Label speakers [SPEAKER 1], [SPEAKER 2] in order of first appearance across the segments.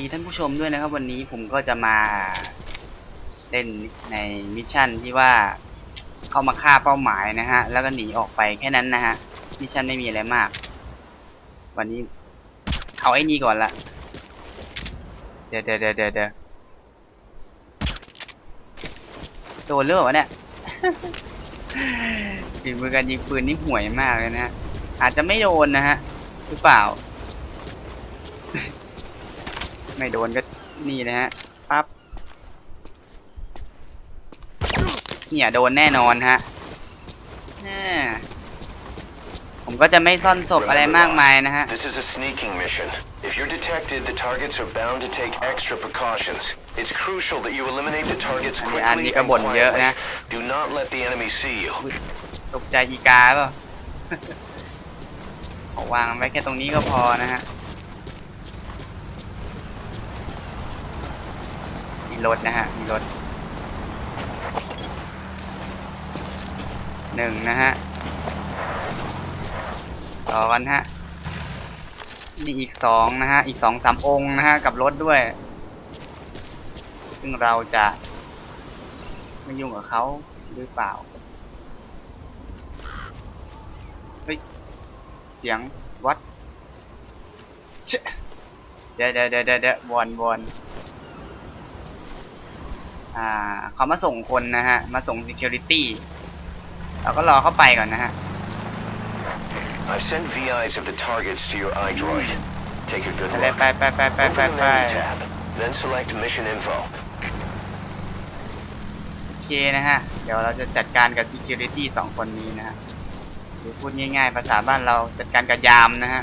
[SPEAKER 1] ดีท่านผู้ชมด้วยนะครับ วันนี้ผมก็จะมาเล่นในมิชชั่นที่ว่าเข้ามาฆ่าเป้าหมายนะฮะ แล้วก็หนีออกไปแค่นั้นนะฮะ มิชชั่นไม่มีอะไรมาก วันนี้เอาไอ้นี่ก่อนละ เดี๋ยวเดี๋ยวเดี๋ยวเดี๋ยวโดนเรื่องวะเนี่ยฝีมือการยิงปืนนี่ห่วยมากเลยนะฮะ อาจจะไม่โดนนะฮะ หรือเปล่า ไม่โดนก็นี่นะฮะปั๊บเนี่ยโดนแน่นอนฮะแน่ผมก็จะไม่ซ่อนศพอะไรมากมายนะฮะ
[SPEAKER 2] This is a sneaking mission. If you're detected, the targets are bound to take extra precautions. It's crucial that you eliminate the targets
[SPEAKER 1] อันนี้อัน
[SPEAKER 2] quickly
[SPEAKER 1] นี้ก็
[SPEAKER 2] and
[SPEAKER 1] บ่นเยอะนะ
[SPEAKER 2] quietly. Do not let the enemy see you.
[SPEAKER 1] ตกใจอีกาเปล่าขอวางไว้แค่ตรงนี้ก็พอนะฮะ รถนะฮะ มีรถหนึ่งนะฮะต่อกันฮะนี่อีกสองนะฮะ อีกสองสามองค์นะฮะ กับรถด้วย ซึ่งเราจะ ไม่ยุ่งกับเขาหรือเปล่า เฮ้ย เสียงวัดเชะเดี๋ยวเดี๋ยวเดี๋ยวเดี๋ยวเดี๋ยววอนวอน อ่าเขามาส่งคนนะฮะ มาส่ง security เราก็รอเข้าไปก่อนนะฮะ
[SPEAKER 2] I've sent VIs of the targets to your iDroid. Take a good
[SPEAKER 1] ไปเลย
[SPEAKER 2] look.
[SPEAKER 1] ไปไปไปไป
[SPEAKER 2] Open
[SPEAKER 1] ไป
[SPEAKER 2] the
[SPEAKER 1] ไป
[SPEAKER 2] menu tab, then select Mission Info.
[SPEAKER 1] โอเคนะฮะ เดี๋ยวเราจะจัดการกับ security สองคนนี้นะฮะหรือพูดง่ายๆ ภาษาบ้านเราจัดการกับยามนะฮะ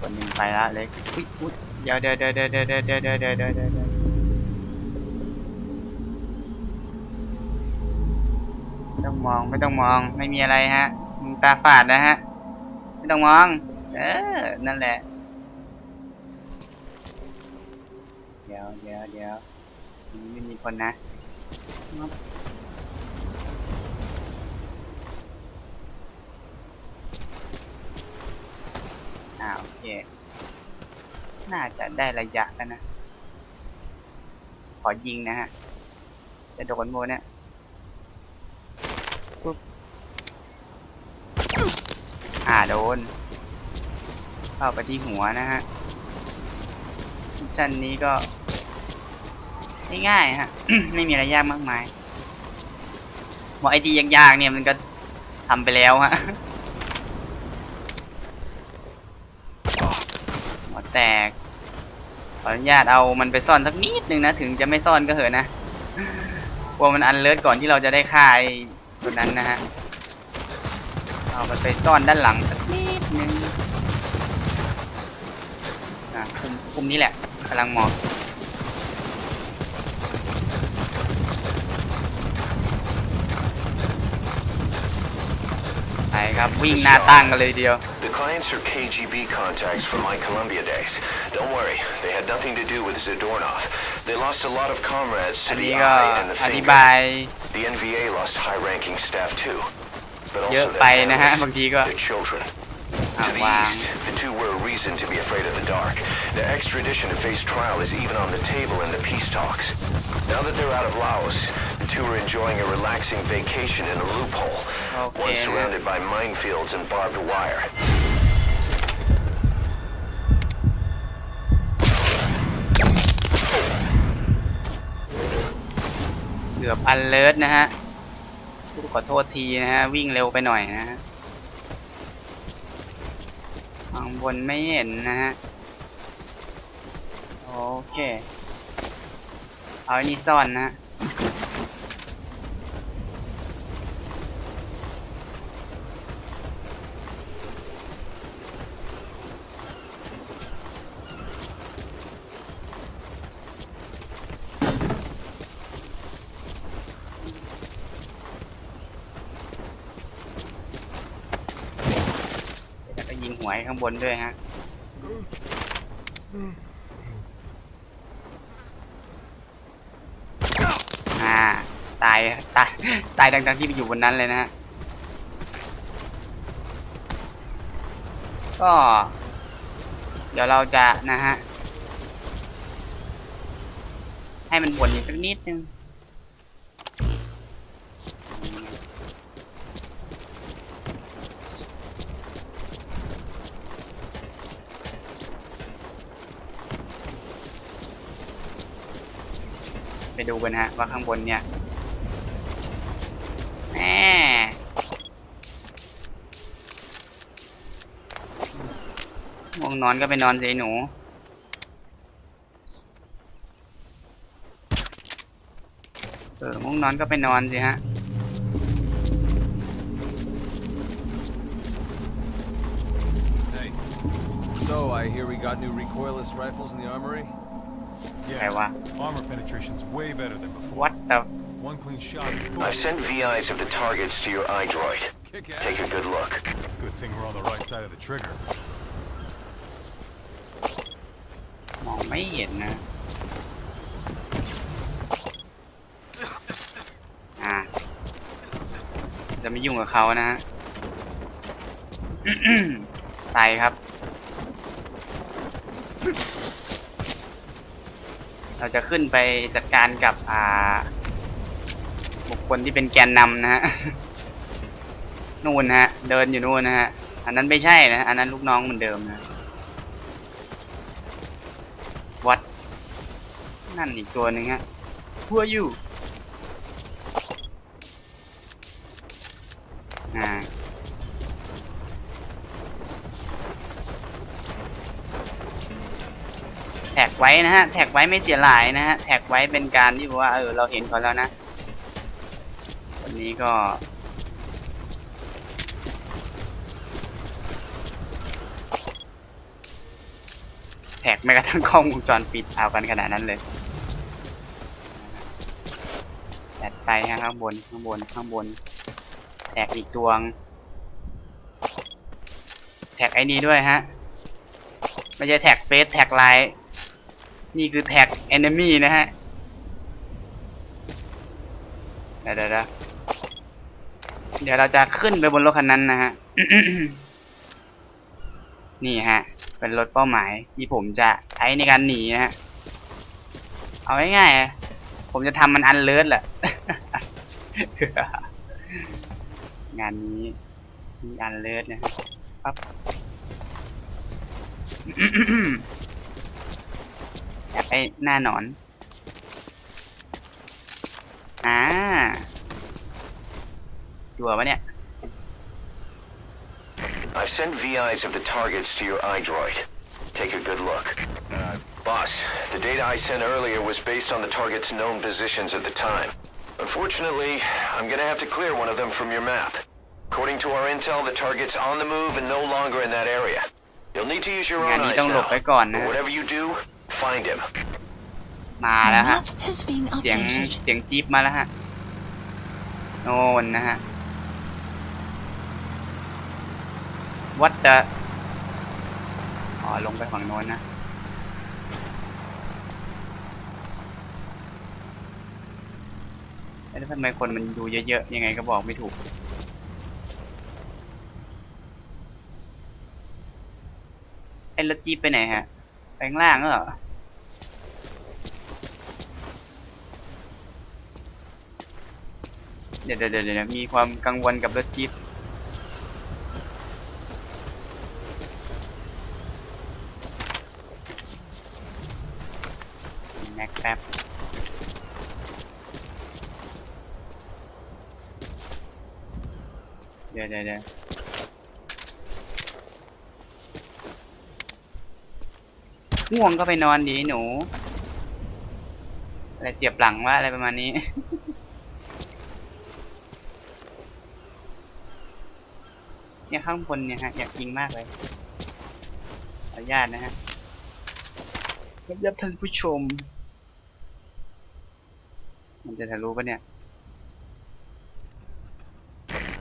[SPEAKER 1] คนหนึ่งไปละเล็กอุ๊ยอุ๊ยเดี๋ยวเดี๋ยวเดี๋ยวเดี๋ยวเดี๋ยวเดี๋ยวเดี๋ยวเดี๋ยวเดี๋ยวเดี๋ยว ไม่ต้องมองไม่ต้องมองไม่มีอะไรฮะมึงตาฝาดนะฮะ ไม่ต้องมอง เออ นั่นแหละ เดี๋ยวเดี๋ยวเดี๋ยวอันนี้ไม่มีคนนะอ่าโอเค น่าจะได้ระยะแล้วนะ ขอยิงนะฮะ จะโดนโมเนี่ยปุ๊บ อ่าโดน เข้าไปที่หัวนะฮะชชั่นนี้ก็ง่ายๆฮะ ไม่มีอะไรยากมากมายบอไอดียากๆเนี่ยมันก็ทำไปแล้วฮะหัวแตกขออนุญาตเอามันไปซ่อนสักนิดนึงนะ ถึงจะไม่ซ่อนก็เหอะนะกลัวมันอันเลิศก่อนที่เราจะได้ฆ่าไอ้ตัวนั้นนะฮะ เอามันไปซ่อนด้านหลังสักนิดนึงอะคุมคุมนี้แหละกำลังเหมาะไปครับวิ่งหน้าตั้งกันเลยทีเดียว
[SPEAKER 2] The clients are KGB contacts from my Columbia days. Don't worry, they had nothing to do with Zadornov. They lost a lot of comrades
[SPEAKER 1] อั
[SPEAKER 2] to
[SPEAKER 1] น
[SPEAKER 2] the
[SPEAKER 1] นี้ก็
[SPEAKER 2] eye and the
[SPEAKER 1] อธิ
[SPEAKER 2] finger.
[SPEAKER 1] บาย
[SPEAKER 2] The NVA lost high-ranking staff too. But
[SPEAKER 1] เยอะ
[SPEAKER 2] also
[SPEAKER 1] ไป
[SPEAKER 2] their
[SPEAKER 1] นะฮะ
[SPEAKER 2] families,
[SPEAKER 1] บางทีก็
[SPEAKER 2] their children.
[SPEAKER 1] อ่ะ
[SPEAKER 2] To the
[SPEAKER 1] วาง
[SPEAKER 2] east, the two were a reason to be afraid of the dark. Their extradition to face trial is even on the table in the peace talks. Now that they're out of Laos, the two are enjoying a relaxing vacation in a loophole,
[SPEAKER 1] โอเค
[SPEAKER 2] one
[SPEAKER 1] นะ
[SPEAKER 2] surrounded by minefields and barbed wire.
[SPEAKER 1] เกือบอันเลิศนะฮะ ขอโทษทีนะฮะ วิ่งเร็วไปหน่อยนะฮะข้างบนไม่เห็นนะฮะ โอเค เอาอันนี้ซ่อนนะฮะ แล้วก็ยิงหัวให้ข้าง บนด้วยฮะ อ่า ตาย ตาย ตายดังๆที่ไปอยู่บนนั้นเลยนะฮะ ก็ เดี๋ยวเราจะนะฮะ ให้มันบ่นอีกสักนิดนึง ไปดูกันฮะว่าข้างบนเนี่ยแหมง่วงนอนก็ไปนอนสิไอ้หนูเออง่วงนอนก็ไปนอนสิฮะ
[SPEAKER 3] Hey. So, I hear we got new recoilless rifles in the armory?
[SPEAKER 1] ใครวะ
[SPEAKER 4] Armor penetration's way better than before.
[SPEAKER 1] what the
[SPEAKER 4] One clean shot. and
[SPEAKER 2] I've sent VIs of the targets to your iDroid.
[SPEAKER 4] Kick
[SPEAKER 2] Take a
[SPEAKER 4] ass.
[SPEAKER 2] good look.
[SPEAKER 4] Good thing we're on the right side of the trigger.
[SPEAKER 1] มองไม่เห็นนะ อ่า จะไม่ยุ่งกับเขานะฮะ ไปครับ เราจะขึ้นไปจัดการกับอ่า บุคคลที่เป็นแกนนำนะฮะ นู่นนะฮะ เดินอยู่นู่นนะฮะ อันนั้นไม่ใช่นะ อันนั้นลูกน้องเหมือนเดิมนะวัดนั่นอีกตัวหนึ่งฮะ Who are you แท็กไว้นะฮะ แท็กไว้ไม่เสียหลายนะฮะ แท็กไว้เป็นการที่บอกว่าเออเราเห็นเขาแล้วนะวันนี้ก็แท็กไม่กระทั่งกล้องวงจรปิดเอากันขนาดนั้นเลยแท็กไปฮะข้างบนข้างบนข้างบน แท็กอีกดวง แท็กไอ้นี้ด้วยฮะ ไม่ใช่แท็กเฟสแท็กไลน์ นี่คือแท็กเอนมี่นะฮะเดี๋ยวเดี๋ยวเดี๋ยวเราจะขึ้นไปบนรถคันนั้นนะฮะ นี่ฮะ เป็นรถเป้าหมายที่ผมจะใช้ในการหนีนะฮะ เอาง่ายๆ ผมจะทำมันอันเลิศแหละ งานนี้มีอันเลิศนะฮะปั๊ บ อยากให้หน้าหนอน อ่า ตัวปะเนี่ย
[SPEAKER 2] I've sent VIs of the targets to your iDroid. Take a good look.
[SPEAKER 4] Uh,
[SPEAKER 2] Boss, the data I sent earlier was based on the target's known positions at the time. Unfortunately, I'm gonna have to clear one of them from your map. According to our intel, the target's on the move and no longer in that area. You'll need to use your
[SPEAKER 1] งาน
[SPEAKER 2] own
[SPEAKER 1] นี้
[SPEAKER 2] eyes
[SPEAKER 1] ต้องหลบ
[SPEAKER 2] now.
[SPEAKER 1] ไปก่อนนะ
[SPEAKER 2] But whatever you do, find him.
[SPEAKER 1] มาแล้วฮะ
[SPEAKER 5] Map has been
[SPEAKER 1] เสียง
[SPEAKER 5] updated.
[SPEAKER 1] เสียงจี๊ปมาแล้วฮะ โน่นนะฮะ What the อ๋อ ลงไปฝั่งโน้นนะ แล้วทำไมคนมันดูเยอะๆ ยังไงก็บอกไม่ถูก ไอ้รถจี๊ปไปไหนฮะ ไปข้างล่างเหรอเดี๋ยวเดี๋ยวเดี๋ยวเดี๋ยวมีความกังวลกับรถจี๊ปแม็กแป๊บเดี๋ยวเดี๋ยวเดี๋ยว ง่วงก็ไปนอนดีหนู อะไรเสียบหลังว่าอะไรประมาณนี้ เนี่ยข้างบนเนี่ยฮะ อยากยิงมากเลยขออนุญาตนะฮะยับยับท่านผู้ชม มันจะทะลุปะเนี่ย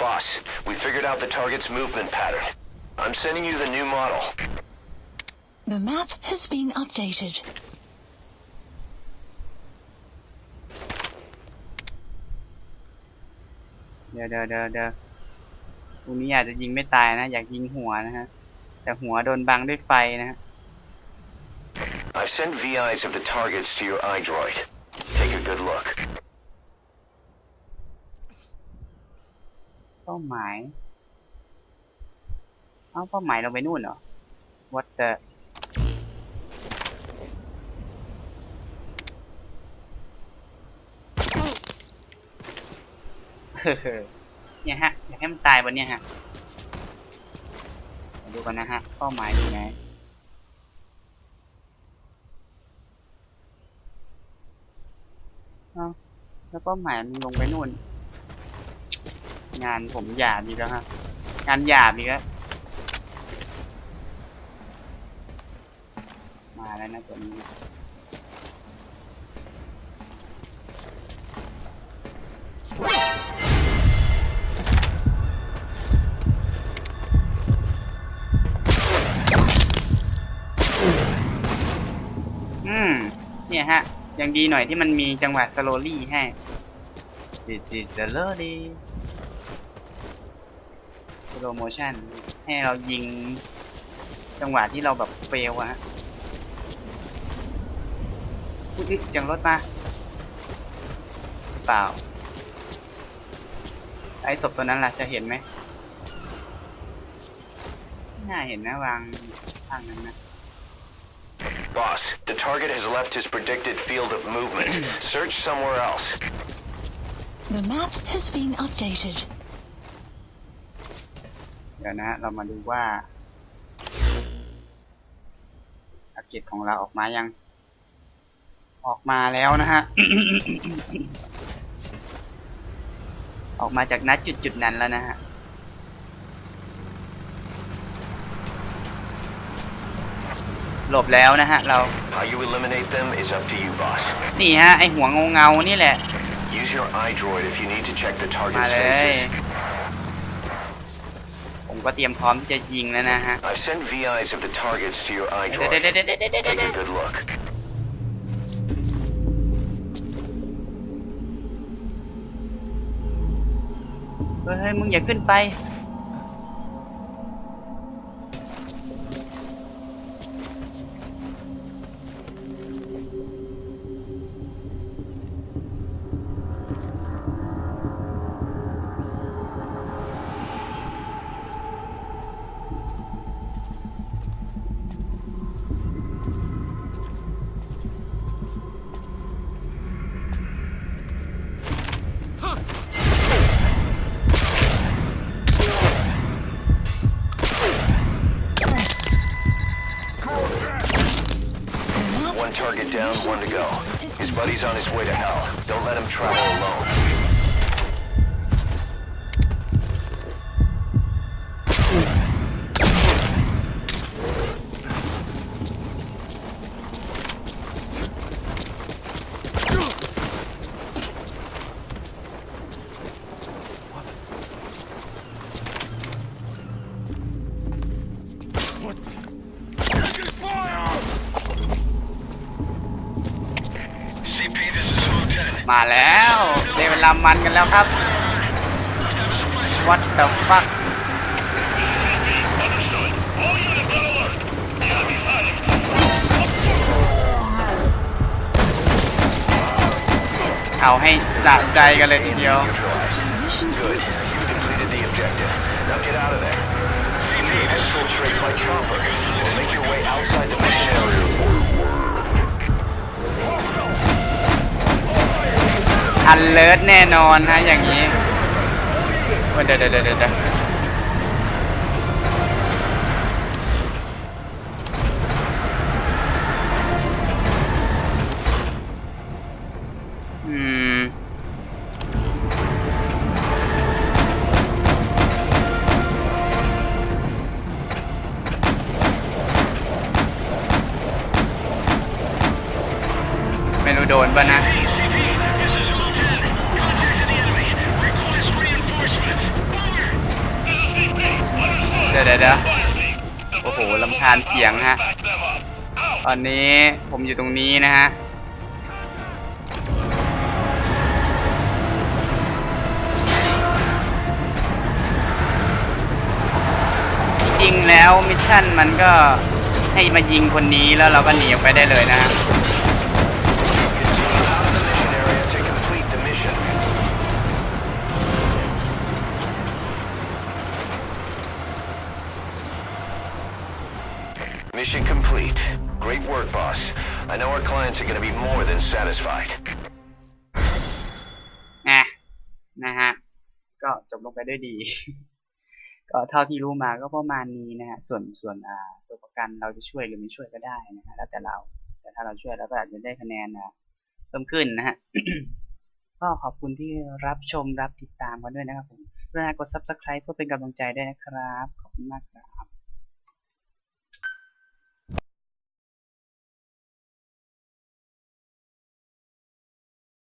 [SPEAKER 2] Boss, we figured out the target's movement pattern. I'm sending you the new model.
[SPEAKER 5] The map has been updated.
[SPEAKER 1] เดี๋ยวเดี๋ยวเดี๋ยวเดี๋ยวตรงนี้อาจจะยิงไม่ตายนะ อยากยิงหัวนะฮะ แต่หัวโดนบังด้วยไฟนะฮะ
[SPEAKER 2] I've sent VIs of the targets to your iDroid. Take a good look.
[SPEAKER 1] เป้าหมาย เอ้าเป้าหมายเราไปนู่นเหรอ What the เนี่ยฮะ อยากให้มันตายวันเนี้ยฮะมาดูกันนะฮะเป้าหมายอยู่ไหนเอ้าแล้วเป้าหมายมันลงไปนู่น งานผมหยาบอีกแล้วฮะ งานหยาบอีกแล้วมาแล้วนะตัวนี้ ยฮะยังดีหน่อยที่มันมีจังหวะสโลลี่ให้ This is slowly slow motion ให้เรายิงจังหวะที่เราแบบเฟลอะฮะอุ๊ยเสียงรถมา เปล่า ไอ้ศพตัวนั้นล่ะจะเห็นไหมไม่น่าเห็นนะวางข้างนั้นนะ
[SPEAKER 2] Boss, the target has left his predicted field of movement. Search somewhere else.
[SPEAKER 5] The map has been updated.
[SPEAKER 1] เดี๋ยวนะฮะเรามาดูว่าอากิจของเราออกมายัง ออกมาแล้วนะฮะ ออกมาจากนัดจุดจุดๆนั้นแล้วนะฮะ หลบแล้วนะฮะเรา
[SPEAKER 2] How you eliminate them is up to you, boss.
[SPEAKER 1] นี่ฮะไอหัวเงาเงาๆนี่แหละ
[SPEAKER 2] Use your iDroid if you need to check the
[SPEAKER 1] มา
[SPEAKER 2] target's
[SPEAKER 1] เลย
[SPEAKER 2] faces.
[SPEAKER 1] ผมก็เตรียมพร้อมที่จะยิงแล้วนะฮะ
[SPEAKER 2] I've sent VIs of the targets to your
[SPEAKER 1] เดี๋ยว
[SPEAKER 2] iDroid.
[SPEAKER 1] เดี๋ยวเดี๋ยวเดี๋ยวเดี๋ยวเดี๋ยว
[SPEAKER 2] Take a good look.
[SPEAKER 1] เฮ้ยมึงอย่าขึ้นไป
[SPEAKER 2] down, one to go. His buddy's on his way to hell. Don't let him travel alone.
[SPEAKER 1] มาแล้วได้เวลามันกันแล้วครับ What the fuck เอาให้สะใจกันเลยทีเดียว
[SPEAKER 2] Neutralized. Good. You completed the objective. Now get out of there. Exfiltrate my chopper. Or make your way outside the mission area.
[SPEAKER 1] อันเลิศแน่นอนฮะอย่างนี้เดี๋ยวเดี๋ยวเดี๋ยวเดี๋ยวอืมไม่รู้โดนป่ะนะ งฮะ ตอนนี้ผมอยู่ตรงนี้นะฮะ จริงๆแล้วมิชชั่นมันก็ให้มายิงคนนี้แล้วเราก็หนีออกไปได้เลยนะ
[SPEAKER 2] satisfied.
[SPEAKER 1] นะนะฮะ ก็จบลงไปด้วยดี ก็เท่าที่รู้มาก็ประมาณนี้นะฮะ ส่วนส่วนอ่าตัวประกันเราจะช่วยหรือไม่ช่วยก็ได้นะฮะ แล้วแต่เรา แต่ถ้าเราช่วยเราก็อาจจะได้คะแนนนะเพิ่มขึ้นนะฮะ ก็ขอบคุณที่รับชมรับติดตามกันด้วยนะครับผมกรุณากด subscribe เพื่อเป็นกำลังใจด้วยนะครับ ขอบคุณมากครับ